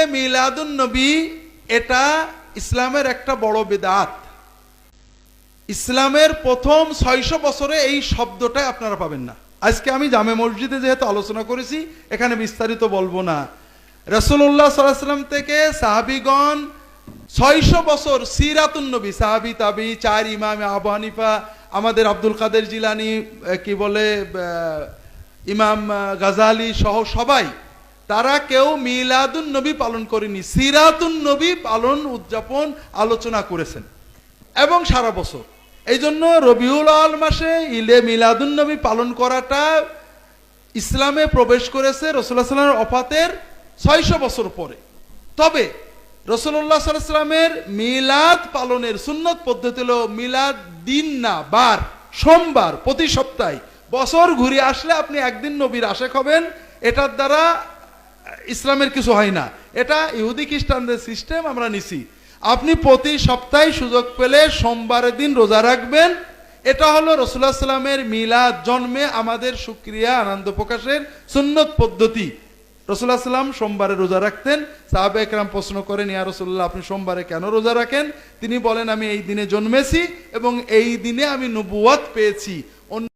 ঈদে মিলাদুন নবী, এটা ইসলামের একটা বড় বেদাত। ইসলামের প্রথম ছয়শো বছরে এই শব্দটা আপনারা পাবেন না। আজকে আমি জামে মসজিদে যেহেতু আলোচনা করেছি, এখানে বিস্তারিত বলব না। রসুল্লাহ সাল্লাম থেকে সাহাবিগণ ছয়শো বছর সিরাতুন নবী, সাহাবি, তাবি, চার ইমাম, আবু হানিফা, আমাদের আব্দুল কাদের জিলানি কি বলে ইমাম গাজালি সহ সবাই তারা কেউ মিলাদুন নবী পালন করেনি, সিরাতুন নবী পালন, উদযাপন, আলোচনা করেছেন। এবং সারা বছর। এই জন্য রবিউল আল মাসে ইলে মিলাদুন নবী পালন করাটা ইসলামে প্রবেশ করেছে রসুল্লাহ সাল্লামের অফাতের ছয়শো বছর পরে। তবে রসুল্লাহ সাল্লামের মিলাদ পালনের সুন্নত পদ্ধতি হলো মিলাদ দিন না, বার, সোমবার প্রতি সপ্তাহে। বছর ঘুরে আসলে আপনি একদিন নবীর আশেক হবেন, এটার দ্বারা ইসলামের কিছু হয় না। এটা ইহুদি খ্রিস্টানদের সিস্টেম আমরা নিছি। আপনি প্রতি সপ্তাহে সুযোগ পেলে সোমবারের দিন রোজা রাখবেন। এটা হলো রসুল্লাহ সাল্লামের মিলাদ, জন্মে আমাদের সুক্রিয়া আনন্দ প্রকাশের সুন্নত পদ্ধতি। রসুল্লাহ সাল্লাম সোমবারে রোজা রাখতেন। সাহাবে একরাম প্রশ্ন করেন, ইয়া রসুল্লাহ আপনি সোমবারে কেন রোজা রাখেন? তিনি বলেন, আমি এই দিনে জন্মেছি এবং এই দিনে আমি নবুয়াত পেয়েছি।